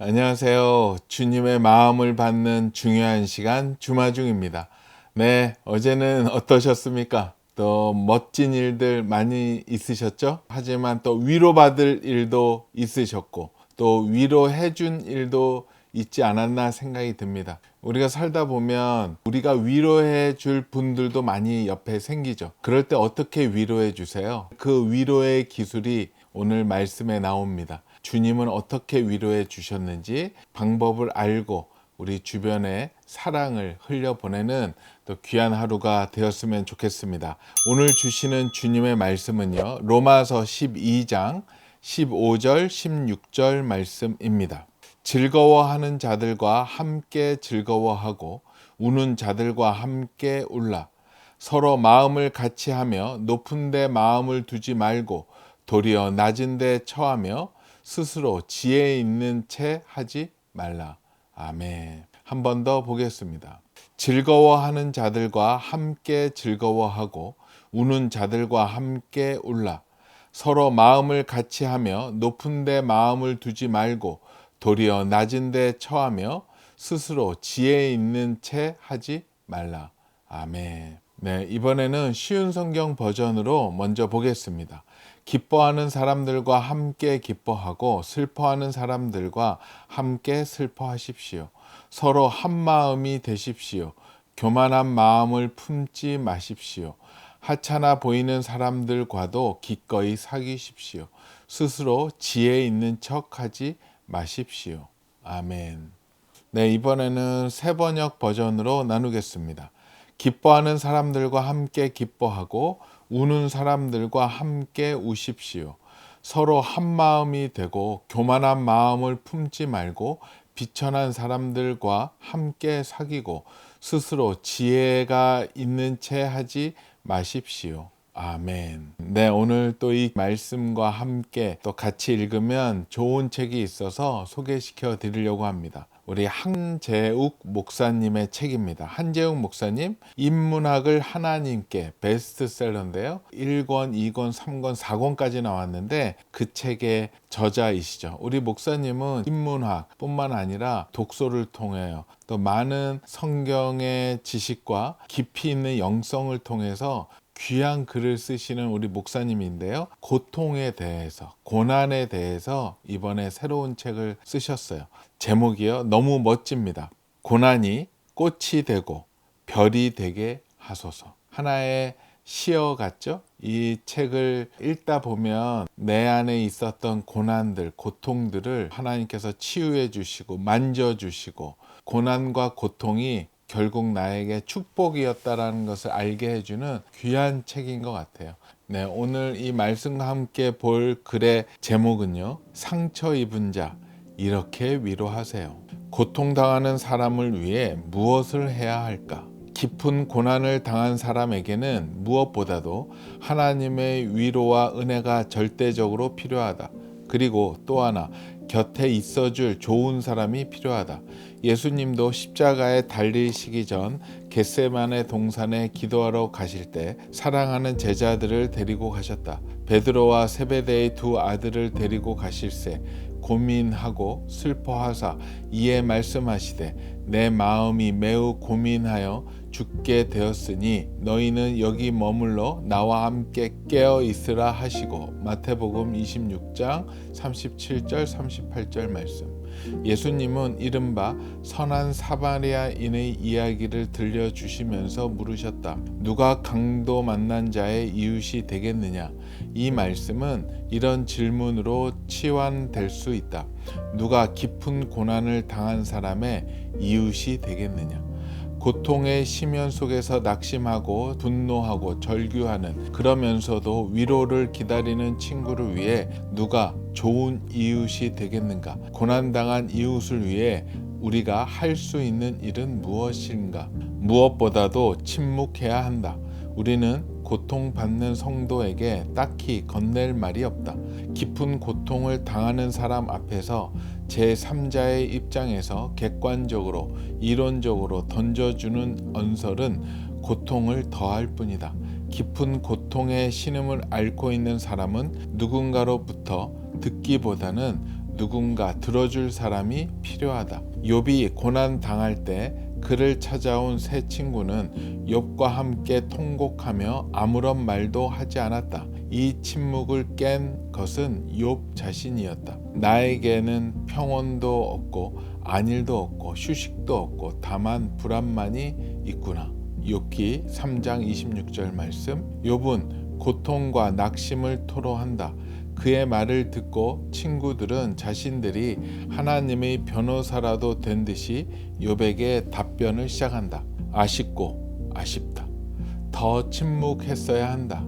안녕하세요. 주님의 마음을 받는 중요한 시간 주마중입니다. 네, 어제는 어떠셨습니까? 또 멋진 일들 많이 있으셨죠? 하지만 또 위로받을 일도 있으셨고 또 위로해 준 일도 있지 않았나 생각이 듭니다. 우리가 살다 보면 우리가 위로해 줄 분들도 많이 옆에 생기죠. 그럴 때 어떻게 위로해 주세요? 그 위로의 기술이 오늘 말씀에 나옵니다. 주님은 어떻게 위로해 주셨는지 방법을 알고 우리 주변에 사랑을 흘려보내는 또 귀한 하루가 되었으면 좋겠습니다. 오늘 주시는 주님의 말씀은요, 로마서 12장 15절, 16절 말씀입니다. 즐거워하는 자들과 함께 즐거워하고 우는 자들과 함께 울라. 서로 마음을 같이 하며 높은 데 마음을 두지 말고 도리어 낮은 데 처하며 스스로 지혜 있는 채 하지 말라. 아멘. 한 번 더 보겠습니다. 즐거워하는 자들과 함께 즐거워하고 우는 자들과 함께 울라. 서로 마음을 같이 하며 높은 데 마음을 두지 말고 도리어 낮은 데 처하며 스스로 지혜 있는 채 하지 말라. 아멘. 네, 이번에는 쉬운 성경 버전으로 먼저 보겠습니다. 기뻐하는 사람들과 함께 기뻐하고 슬퍼하는 사람들과 함께 슬퍼하십시오. 서로 한 마음이 되십시오. 교만한 마음을 품지 마십시오. 하찮아 보이는 사람들과도 기꺼이 사귀십시오. 스스로 지혜 있는 척 하지 마십시오. 아멘. 네, 이번에는 새 번역 버전으로 나누겠습니다. 기뻐하는 사람들과 함께 기뻐하고 우는 사람들과 함께 우십시오. 서로 한 마음이 되고 교만한 마음을 품지 말고 비천한 사람들과 함께 사귀고 스스로 지혜가 있는 채 하지 마십시오. 아멘. 네, 오늘 또 이 말씀과 함께 또 같이 읽으면 좋은 책이 있어서 소개시켜 드리려고 합니다. 우리 한재욱 목사님의 책입니다. 한재욱 목사님 인문학을 하나님께 베스트셀러인데요. 1권, 2권, 3권, 4권까지 나왔는데 그 책의 저자이시죠. 우리 목사님은 인문학뿐만 아니라 독서를 통해요. 또 많은 성경의 지식과 깊이 있는 영성을 통해서 귀한 글을 쓰시는 우리 목사님인데요. 고통에 대해서, 고난에 대해서 이번에 새로운 책을 쓰셨어요. 제목이요. 너무 멋집니다. 고난이 꽃이 되고 별이 되게 하소서. 하나의 시어 같죠? 이 책을 읽다 보면 내 안에 있었던 고난들, 고통들을 하나님께서 치유해 주시고 만져 주시고 고난과 고통이 결국 나에게 축복이었다라는 것을 알게 해주는 귀한 책인 것 같아요. 네, 오늘 이 말씀과 함께 볼 글의 제목은요. 상처 입은 자, 이렇게 위로하세요. 고통당하는 사람을 위해 무엇을 해야 할까? 깊은 고난을 당한 사람에게는 무엇보다도 하나님의 위로와 은혜가 절대적으로 필요하다. 그리고 또 하나, 곁에 있어줄 좋은 사람이 필요하다. 예수님도 십자가에 달리시기 전 겟세만의 동산에 기도하러 가실 때 사랑하는 제자들을 데리고 가셨다. 베드로와 세베대의 두 아들을 데리고 가실새 고민하고 슬퍼하사 이에 말씀하시되 내 마음이 매우 고민하여 죽게 되었으니 너희는 여기 머물러 나와 함께 깨어 있으라 하시고 마태복음 26장 37절 38절 말씀 예수님은 이른바 선한 사마리아인의 이야기를 들려주시면서 물으셨다. 누가 강도 만난 자의 이웃이 되겠느냐? 이 말씀은 이런 질문으로 치환될 수 있다. 누가 깊은 고난을 당한 사람의 이웃이 되겠느냐? 고통의 심연 속에서 낙심하고 분노하고 절규하는 그러면서도 위로를 기다리는 친구를 위해 누가 좋은 이웃이 되겠는가? 고난당한 이웃을 위해 우리가 할 수 있는 일은 무엇인가? 무엇보다도 침묵해야 한다. 우리는 고통받는 성도에게 딱히 건넬 말이 없다. 깊은 고통을 당하는 사람 앞에서 제3자의 입장에서 객관적으로 이론적으로 던져주는 언설은 고통을 더할 뿐이다. 깊은 고통의 신음을 앓고 있는 사람은 누군가로부터 듣기보다는 누군가 들어줄 사람이 필요하다. 욥이 고난 당할 때 그를 찾아온 세 친구는 욥과 함께 통곡하며 아무런 말도 하지 않았다. 이 침묵을 깬 것은 욥 자신이었다. 나에게는 평온도 없고 안일도 없고 휴식도 없고 다만 불안만이 있구나. 욥기 3장 26절 말씀. 욥은 고통과 낙심을 토로한다. 그의 말을 듣고 친구들은 자신들이 하나님의 변호사라도 된 듯이 욥에게 답변을 시작한다. 아쉽고 아쉽다. 더 침묵했어야 한다.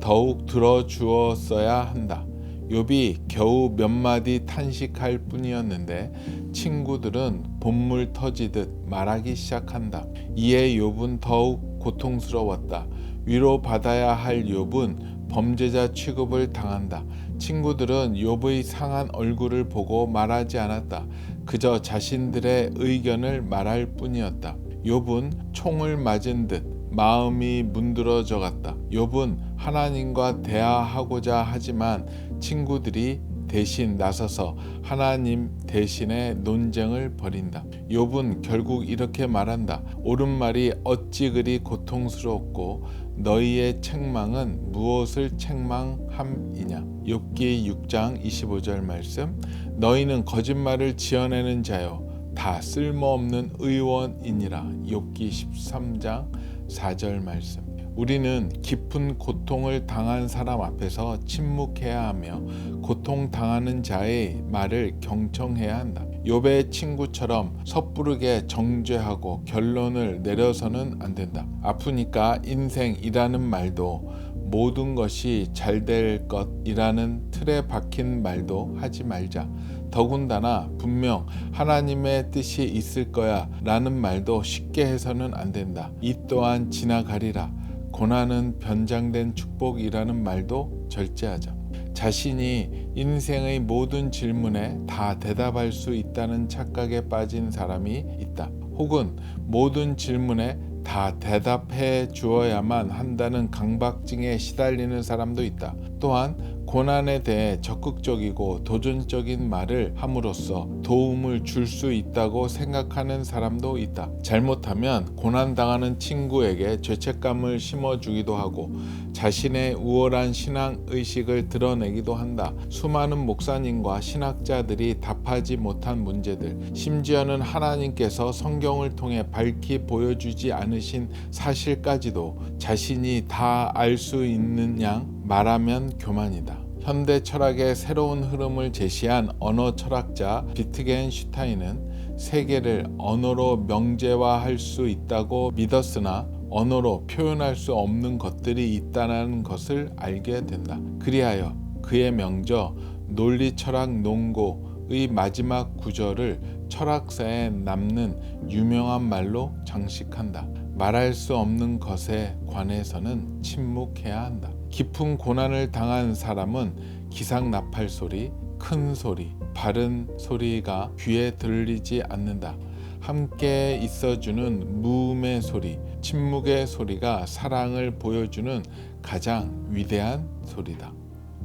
더욱 들어주었어야 한다. 욥이 겨우 몇 마디 탄식할 뿐이었는데 친구들은 본물 터지듯 말하기 시작한다. 이에 욥은 더욱 고통스러웠다. 위로 받아야 할 욥은 범죄자 취급을 당한다. 친구들은 욥의 상한 얼굴을 보고 말하지 않았다. 그저 자신들의 의견을 말할 뿐이었다. 욥은 총을 맞은 듯 마음이 문드러져 갔다. 욥은 하나님과 대화하고자 하지만 친구들이 대신 나서서 하나님 대신에 논쟁을 벌인다. 욥은 결국 이렇게 말한다. 옳은 말이 어찌 그리 고통스럽고 너희의 책망은 무엇을 책망함이냐. 욥기 6장 25절 말씀. 너희는 거짓말을 지어내는 자요 다 쓸모없는 의원이니라. 욥기 13장 4절 말씀. 우리는 깊은 고통을 당한 사람 앞에서 침묵해야 하며 고통 당하는 자의 말을 경청해야 한다. 욥의 친구처럼 섣부르게 정죄하고 결론을 내려서는 안 된다. 아프니까 인생이라는 말도 모든 것이 잘 될 것이라는 틀에 박힌 말도 하지 말자. 더군다나 분명 하나님의 뜻이 있을 거야 라는 말도 쉽게 해서는 안 된다. 이 또한 지나가리라. 고난은 변장된 축복이라는 말도 절제하자. 자신이 인생의 모든 질문에 다 대답할 수 있다는 착각에 빠진 사람이 있다. 혹은 모든 질문에 다 대답해 주어야만 한다는 강박증에 시달리는 사람도 있다. 또한 고난에 대해 적극적이고 도전적인 말을 함으로써 도움을 줄 수 있다고 생각하는 사람도 있다. 잘못하면 고난당하는 친구에게 죄책감을 심어주기도 하고 자신의 우월한 신앙 의식을 드러내기도 한다. 수많은 목사님과 신학자들이 답하지 못한 문제들, 심지어는 하나님께서 성경을 통해 밝히 보여주지 않으신 사실까지도 자신이 다 알 수 있는 양 말하면 교만이다. 현대 철학의 새로운 흐름을 제시한 언어 철학자 비트겐슈타인은 세계를 언어로 명제화할 수 있다고 믿었으나 언어로 표현할 수 없는 것들이 있다는 것을 알게 된다. 그리하여 그의 명저 논리 철학 농고의 마지막 구절을 철학사에 남는 유명한 말로 장식한다. 말할 수 없는 것에 관해서는 침묵해야 한다. 깊은 고난을 당한 사람은 기상나팔 소리, 큰 소리, 바른 소리가 귀에 들리지 않는다. 함께 있어주는 무음의 소리, 침묵의 소리가 사랑을 보여주는 가장 위대한 소리다.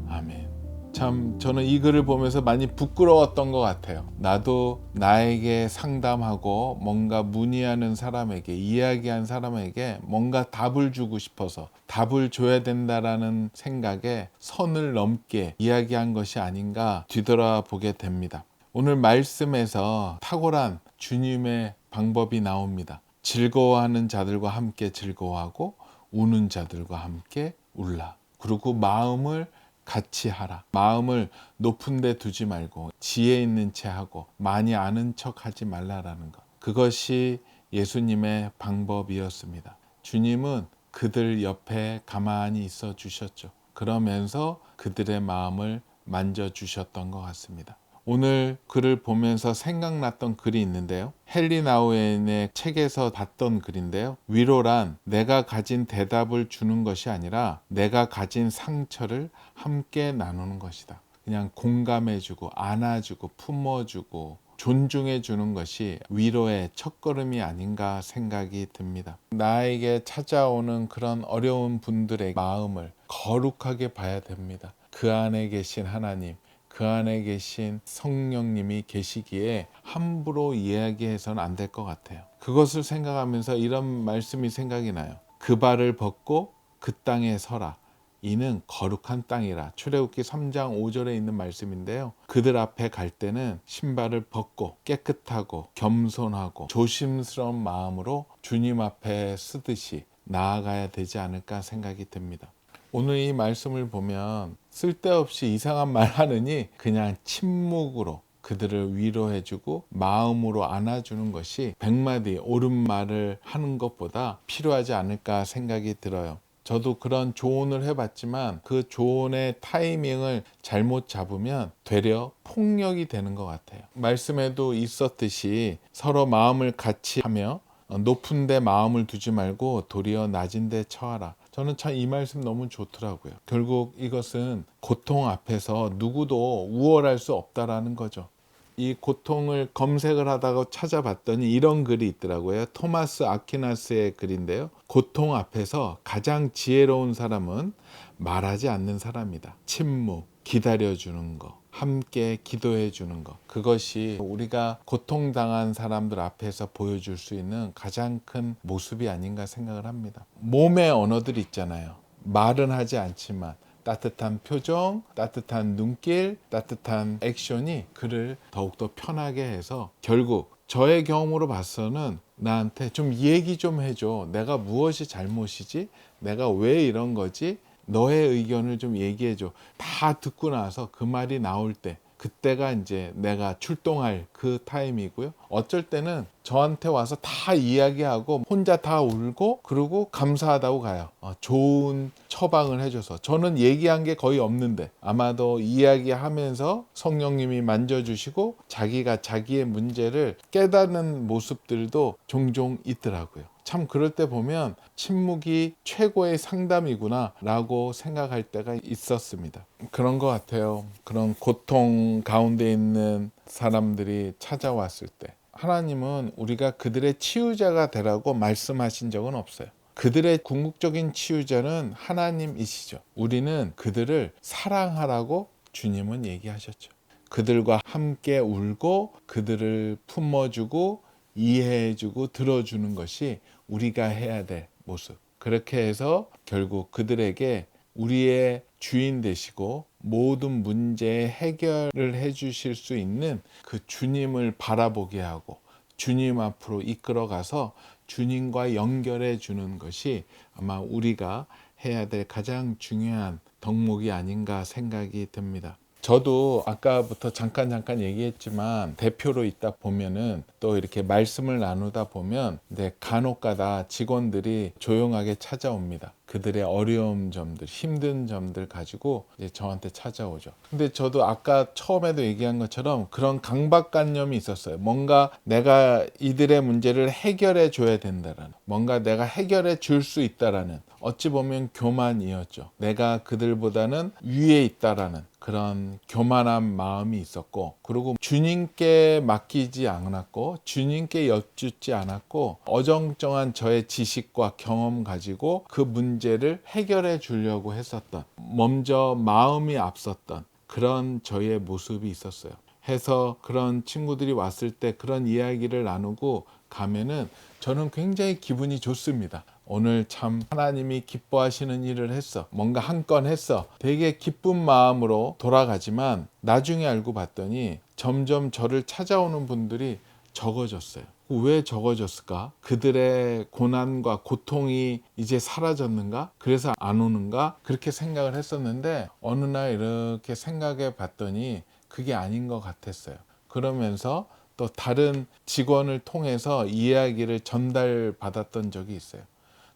아멘. 참 저는 이 글을 보면서 많이 부끄러웠던 것 같아요. 나도 나에게 상담하고 뭔가 문의하는 사람에게 이야기한 사람에게 뭔가 답을 주고 싶어서 답을 줘야 된다라는 생각에 선을 넘게 이야기한 것이 아닌가 뒤돌아보게 됩니다. 오늘 말씀에서 탁월한 주님의 방법이 나옵니다. 즐거워하는 자들과 함께 즐거워하고 우는 자들과 함께 울라. 그리고 마음을 같이 하라. 마음을 높은 데 두지 말고 지혜 있는 채 하고 많이 아는 척 하지 말라라는 것. 그것이 예수님의 방법이었습니다. 주님은 그들 옆에 가만히 있어 주셨죠. 그러면서 그들의 마음을 만져 주셨던 것 같습니다. 오늘 글을 보면서 생각났던 글이 있는데요. 헨리 나우엔의 책에서 봤던 글인데요. 위로란 내가 가진 대답을 주는 것이 아니라 내가 가진 상처를 함께 나누는 것이다. 그냥 공감해주고 안아주고 품어주고 존중해 주는 것이 위로의 첫걸음이 아닌가 생각이 듭니다. 나에게 찾아오는 그런 어려운 분들의 마음을 거룩하게 봐야 됩니다. 그 안에 계신 하나님, 그 안에 계신 성령님이 계시기에 함부로 이야기해서는 안 될 것 같아요. 그것을 생각하면서 이런 말씀이 생각이 나요. 그 발을 벗고 그 땅에 서라. 이는 거룩한 땅이라. 출애굽기 3장 5절에 있는 말씀인데요. 그들 앞에 갈 때는 신발을 벗고 깨끗하고 겸손하고 조심스러운 마음으로 주님 앞에 쓰듯이 나아가야 되지 않을까 생각이 듭니다. 오늘 이 말씀을 보면 쓸데없이 이상한 말 하느니 그냥 침묵으로 그들을 위로해주고 마음으로 안아주는 것이 백마디 옳은 말을 하는 것보다 필요하지 않을까 생각이 들어요. 저도 그런 조언을 해봤지만 그 조언의 타이밍을 잘못 잡으면 되려 폭력이 되는 것 같아요. 말씀에도 있었듯이 서로 마음을 같이 하며 높은 데 마음을 두지 말고 도리어 낮은 데 처하라. 저는 참 이 말씀 너무 좋더라고요. 결국 이것은 고통 앞에서 누구도 우월할 수 없다라는 거죠. 이 고통을 검색을 하다가 찾아봤더니 이런 글이 있더라고요. 토마스 아퀴나스의 글인데요. 고통 앞에서 가장 지혜로운 사람은 말하지 않는 사람이다. 침묵, 기다려주는 거, 함께 기도해 주는 것. 그것이 우리가 고통당한 사람들 앞에서 보여줄 수 있는 가장 큰 모습이 아닌가 생각을 합니다. 몸의 언어들 있잖아요. 말은 하지 않지만 따뜻한 표정, 따뜻한 눈길, 따뜻한 액션이 그를 더욱더 편하게 해서 결국 저의 경험으로 봐서는 나한테 좀 얘기 좀 해줘. 내가 무엇이 잘못이지? 내가 왜 이런 거지? 너의 의견을 좀 얘기해 줘. 다 듣고 나서 그 말이 나올 때, 그때가 이제 내가 출동할 그 타임이고요. 어쩔 때는 저한테 와서 다 이야기하고 혼자 다 울고 그리고 감사하다고 가요. 어, 좋은 처방을 해줘서 저는 얘기한 게 거의 없는데 아마도 이야기하면서 성령님이 만져주시고 자기가 자기의 문제를 깨닫는 모습들도 종종 있더라고요. 참 그럴 때 보면 침묵이 최고의 상담이구나 라고 생각할 때가 있었습니다. 그런 것 같아요. 그런 고통 가운데 있는 사람들이 찾아왔을 때 하나님은 우리가 그들의 치유자가 되라고 말씀하신 적은 없어요. 그들의 궁극적인 치유자는 하나님이시죠. 우리는 그들을 사랑하라고 주님은 얘기하셨죠. 그들과 함께 울고 그들을 품어주고 이해해주고 들어주는 것이 우리가 해야 될 모습. 그렇게 해서 결국 그들에게 우리의 주인 되시고 모든 문제의 해결을 해 주실 수 있는 그 주님을 바라보게 하고 주님 앞으로 이끌어 가서 주님과 연결해 주는 것이 아마 우리가 해야 될 가장 중요한 덕목이 아닌가 생각이 듭니다. 저도 아까부터 잠깐 잠깐 얘기했지만 대표로 있다 보면은 또 이렇게 말씀을 나누다 보면 이제 간혹가다 직원들이 조용하게 찾아옵니다. 그들의 어려운 점들, 힘든 점들 가지고 이제 저한테 찾아오죠. 근데 저도 아까 처음에도 얘기한 것처럼 그런 강박관념이 있었어요. 뭔가 내가 이들의 문제를 해결해 줘야 된다라는, 뭔가 내가 해결해 줄 수 있다라는, 어찌 보면 교만이었죠. 내가 그들보다는 위에 있다라는 그런 교만한 마음이 있었고, 그리고 주님께 맡기지 않았고, 주님께 여쭙지 않았고, 어정쩡한 저의 지식과 경험 가지고 그 문제를 해결해 주려고 했었던, 먼저 마음이 앞섰던 그런 저의 모습이 있었어요. 해서 그런 친구들이 왔을 때 그런 이야기를 나누고 가면은 저는 굉장히 기분이 좋습니다. 오늘 참 하나님이 기뻐하시는 일을 했어. 뭔가 한 건 했어. 되게 기쁜 마음으로 돌아가지만 나중에 알고 봤더니 점점 저를 찾아오는 분들이 적어졌어요. 왜 적어졌을까? 그들의 고난과 고통이 이제 사라졌는가? 그래서 안 오는가? 그렇게 생각을 했었는데 어느 날 이렇게 생각해 봤더니 그게 아닌 것 같았어요. 그러면서 또 다른 직원을 통해서 이야기를 전달받았던 적이 있어요.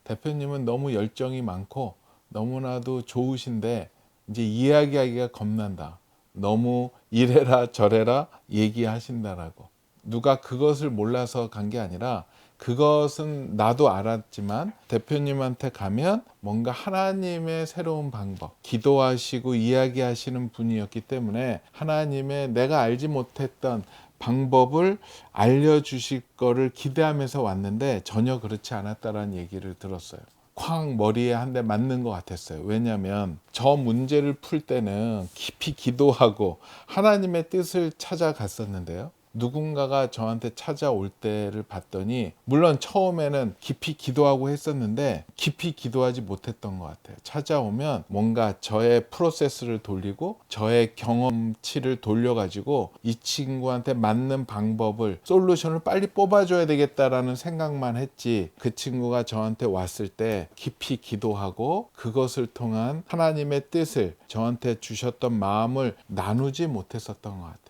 대표님은 너무 열정이 많고 너무나도 좋으신데 이제 이야기하기가 겁난다. 너무 이래라 저래라 얘기하신다라고. 누가 그것을 몰라서 간 게 아니라 그것은 나도 알았지만 대표님한테 가면 뭔가 하나님의 새로운 방법, 기도하시고 이야기하시는 분이었기 때문에 하나님의 내가 알지 못했던 방법을 알려주실 거를 기대하면서 왔는데 전혀 그렇지 않았다라는 얘기를 들었어요. 쾅 머리에 한 대 맞는 것 같았어요. 왜냐하면 저 문제를 풀 때는 깊이 기도하고 하나님의 뜻을 찾아갔었는데요. 누군가가 저한테 찾아올 때를 봤더니 물론 처음에는 깊이 기도하고 했었는데 깊이 기도하지 못했던 것 같아요. 찾아오면 뭔가 저의 프로세스를 돌리고 저의 경험치를 돌려가지고 이 친구한테 맞는 방법을 솔루션을 빨리 뽑아줘야 되겠다라는 생각만 했지 그 친구가 저한테 왔을 때 깊이 기도하고 그것을 통한 하나님의 뜻을 저한테 주셨던 마음을 나누지 못했었던 것 같아요.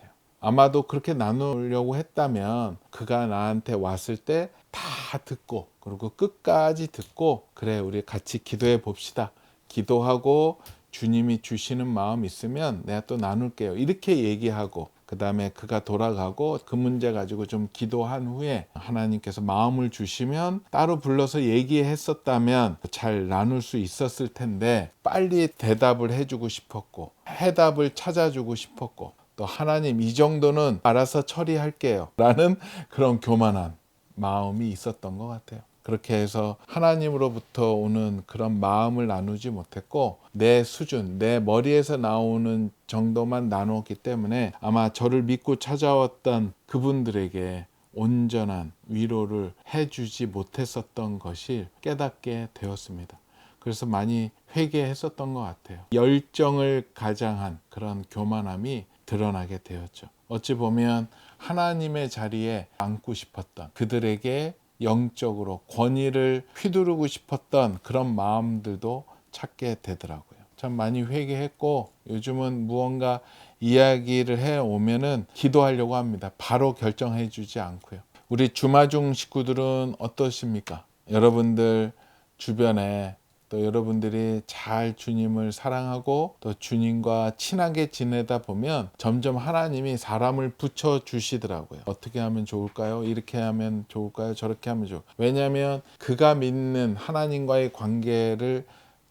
아마도 그렇게 나누려고 했다면 그가 나한테 왔을 때 다 듣고 그리고 끝까지 듣고 그래 우리 같이 기도해 봅시다. 기도하고 주님이 주시는 마음 있으면 내가 또 나눌게요. 이렇게 얘기하고 그 다음에 그가 돌아가고 그 문제 가지고 좀 기도한 후에 하나님께서 마음을 주시면 따로 불러서 얘기했었다면 잘 나눌 수 있었을 텐데 빨리 대답을 해주고 싶었고 해답을 찾아주고 싶었고 또 하나님 이 정도는 알아서 처리할게요. 라는 그런 교만한 마음이 있었던 것 같아요. 그렇게 해서 하나님으로부터 오는 그런 마음을 나누지 못했고 내 수준, 내 머리에서 나오는 정도만 나누었기 때문에 아마 저를 믿고 찾아왔던 그분들에게 온전한 위로를 해주지 못했었던 것이 깨닫게 되었습니다. 그래서 많이 회개했었던 것 같아요. 열정을 가장한 그런 교만함이 드러나게 되었죠. 어찌 보면 하나님의 자리에 앉고 싶었던 그들에게 영적으로 권위를 휘두르고 싶었던 그런 마음들도 찾게 되더라고요. 참 많이 회개했고 요즘은 무언가 이야기를 해 오면은 기도하려고 합니다. 바로 결정해 주지 않고요. 우리 주마중 식구들은 어떠십니까? 여러분들 주변에 또 여러분들이 잘 주님을 사랑하고 또 주님과 친하게 지내다 보면 점점 하나님이 사람을 붙여 주시더라고요. 어떻게 하면 좋을까요? 이렇게 하면 좋을까요? 저렇게 하면 좋을까요? 왜냐하면 그가 믿는 하나님과의 관계를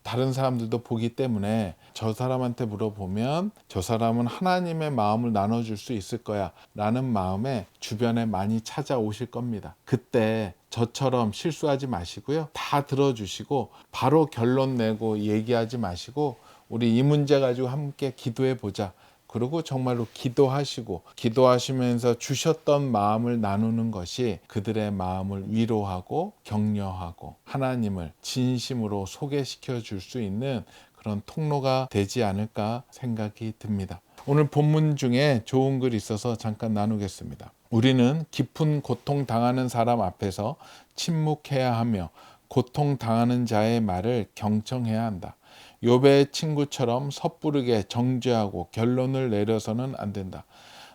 다른 사람들도 보기 때문에 저 사람한테 물어보면 저 사람은 하나님의 마음을 나눠줄 수 있을 거야 라는 마음에 주변에 많이 찾아오실 겁니다. 그때 저처럼 실수하지 마시고요. 다 들어주시고 바로 결론 내고 얘기하지 마시고 우리 이 문제 가지고 함께 기도해 보자. 그리고 정말로 기도하시고 기도하시면서 주셨던 마음을 나누는 것이 그들의 마음을 위로하고 격려하고 하나님을 진심으로 소개시켜 줄 수 있는 그런 통로가 되지 않을까 생각이 듭니다. 오늘 본문 중에 좋은 글이 있어서 잠깐 나누겠습니다. 우리는 깊은 고통 당하는 사람 앞에서 침묵해야 하며 고통 당하는 자의 말을 경청해야 한다. 요배의 친구처럼 섣부르게 정죄하고 결론을 내려서는 안 된다.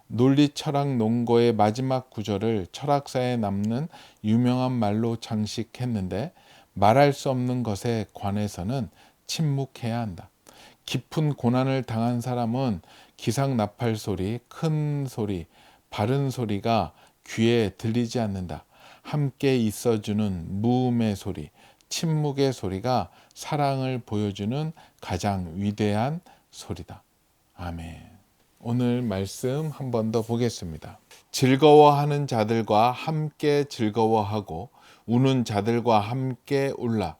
논리 철학 논거의 마지막 구절을 철학사에 남는 유명한 말로 장식했는데 말할 수 없는 것에 관해서는 침묵해야 한다. 깊은 고난을 당한 사람은 기상나팔 소리, 큰 소리, 바른 소리가 귀에 들리지 않는다. 함께 있어주는 무음의 소리, 침묵의 소리가 사랑을 보여주는 가장 위대한 소리다. 아멘. 오늘 말씀 한 번 더 보겠습니다. 즐거워하는 자들과 함께 즐거워하고 우는 자들과 함께 울라.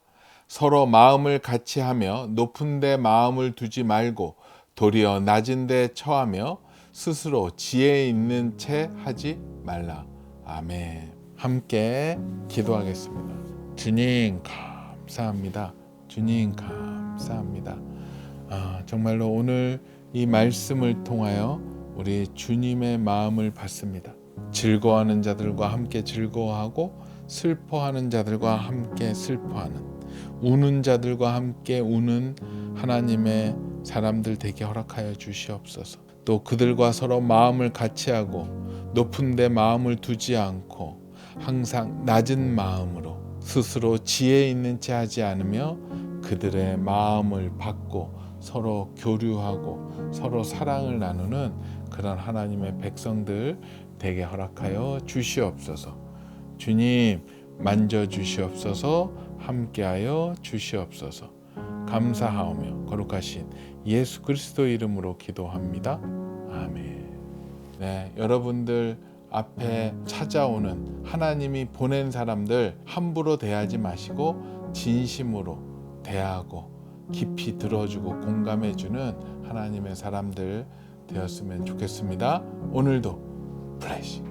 서로 마음을 같이 하며 높은 데 마음을 두지 말고 도리어 낮은 데 처하며 스스로 지혜 있는 채 하지 말라. 아멘. 함께 기도하겠습니다. 주님 감사합니다. 주님 감사합니다. 아, 정말로 오늘 이 말씀을 통하여 우리 주님의 마음을 받습니다. 즐거워하는 자들과 함께 즐거워하고 슬퍼하는 자들과 함께 슬퍼하는 우는 자들과 함께 우는 하나님의 사람들 되게 허락하여 주시옵소서. 또 그들과 서로 마음을 같이 하고 높은 데 마음을 두지 않고 항상 낮은 마음으로 스스로 지혜 있는 채 하지 않으며 그들의 마음을 받고 서로 교류하고 서로 사랑을 나누는 그런 하나님의 백성들 되게 허락하여 주시옵소서. 주님 만져 주시옵소서 함께하여 주시옵소서. 감사하오며 거룩하신 예수 그리스도 이름으로 기도합니다. 아멘. 네, 여러분들 앞에 찾아오는 하나님이 보낸 사람들 함부로 대하지 마시고 진심으로 대하고 깊이 들어주고 공감해주는 하나님의 사람들 되었으면 좋겠습니다. 오늘도 플래시.